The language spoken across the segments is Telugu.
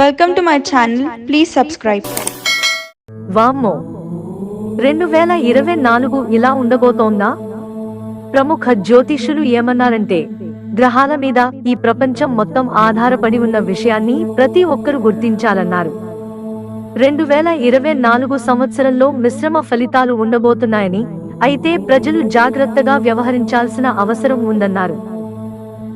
Welcome to my channel please subscribe వామ్మో. రెండు వేల ఇరవై నాలుగు ఇలా ఉండబోతోందా? ప్రముఖ జ్యోతిషులు ఏమన్నారంటే గ్రహాల మీద ఈ ప్రపంచం మొత్తం ఆధారపడి ఉన్న విషయాన్ని ప్రతి ఒక్కరూ గుర్తించాలన్నారు. రెండు వేల ఇరవై నాలుగు సంవత్సరంలో మిశ్రమ ఫలితాలు ఉండబోతున్నాయని అయితే ప్రజలు జాగ్రత్తగా వ్యవహరించాల్సిన అవసరం ఉందన్నారు.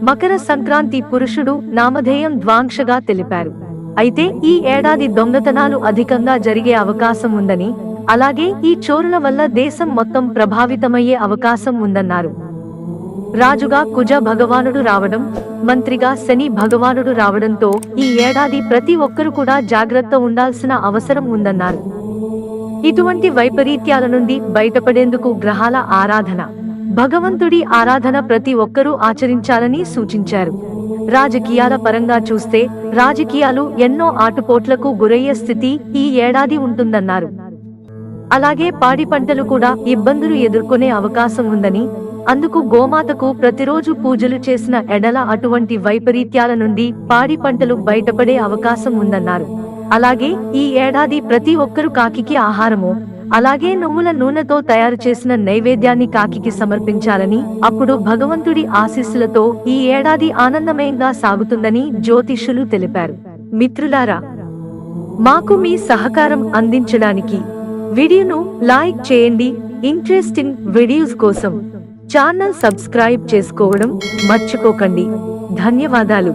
మకర సంక్రాంతి పురుషుడు నామధేయం ద్వాంక్షగా తెలిపారు. అయితే ఈ ఏడాది దొంగతనాలు అధికంగా జరిగే అవకాశం ఉందని అలాగే ఈ చోరుల వల్ల దేశం మొత్తం ప్రభావితమయ్యే అవకాశం ఉందన్నారు. రాజుగా కుజ భగవానుడు రావడం మంత్రిగా శని భగవానుడు రావడంతో ఈ ఏడాది ప్రతి ఒక్కరు కూడా జాగ్రత్త ఉండాల్సిన అవసరం ఉందన్నారు. ఇటువంటి వైపరీత్యాల నుండి బయటపడేందుకు గ్రహాల ఆరాధన. భగవంతుడి ఆరాధన ప్రతి ఒక్కరూ ఆచరించాలని సూచించారు. రాజకీయాల పరంగా చూస్తే రాజకీయాలు ఎన్నో ఆటుపోట్లకు గురయ్యే స్థితి ఈ ఏడాది ఉంటుందన్నారు. అలాగే పాడి పంటలు కూడా ఇబ్బందులు ఎదుర్కొనే అవకాశం ఉందని అందుకు గోమాతకు ప్రతిరోజు పూజలు చేసిన ఎడల అటువంటి వైపరీత్యాల నుండి పాడి పంటలు బయటపడే అవకాశం ఉందన్నారు. అలాగే ఈ ఏడాది ప్రతి ఒక్కరు కాకికి ఆహారము అలాగే నువ్వుల నూనెతో తయారు చేసిన నైవేద్యాన్ని కాకికి సమర్పించాలని అప్పుడు భగవంతుడి ఆశీస్సులతో ఈ ఏడాది ఆనందమయంగా సాగుతుందని జ్యోతిష్యులు తెలిపారు. మిత్రులారా మాకు మీ సహకారం అందించడానికి వీడియోను లైక్ చేయండి. ఇంట్రెస్టింగ్ వీడియోస్ కోసం ఛానల్ సబ్స్క్రైబ్ చేసుకోవడం మర్చిపోకండి. ధన్యవాదాలు.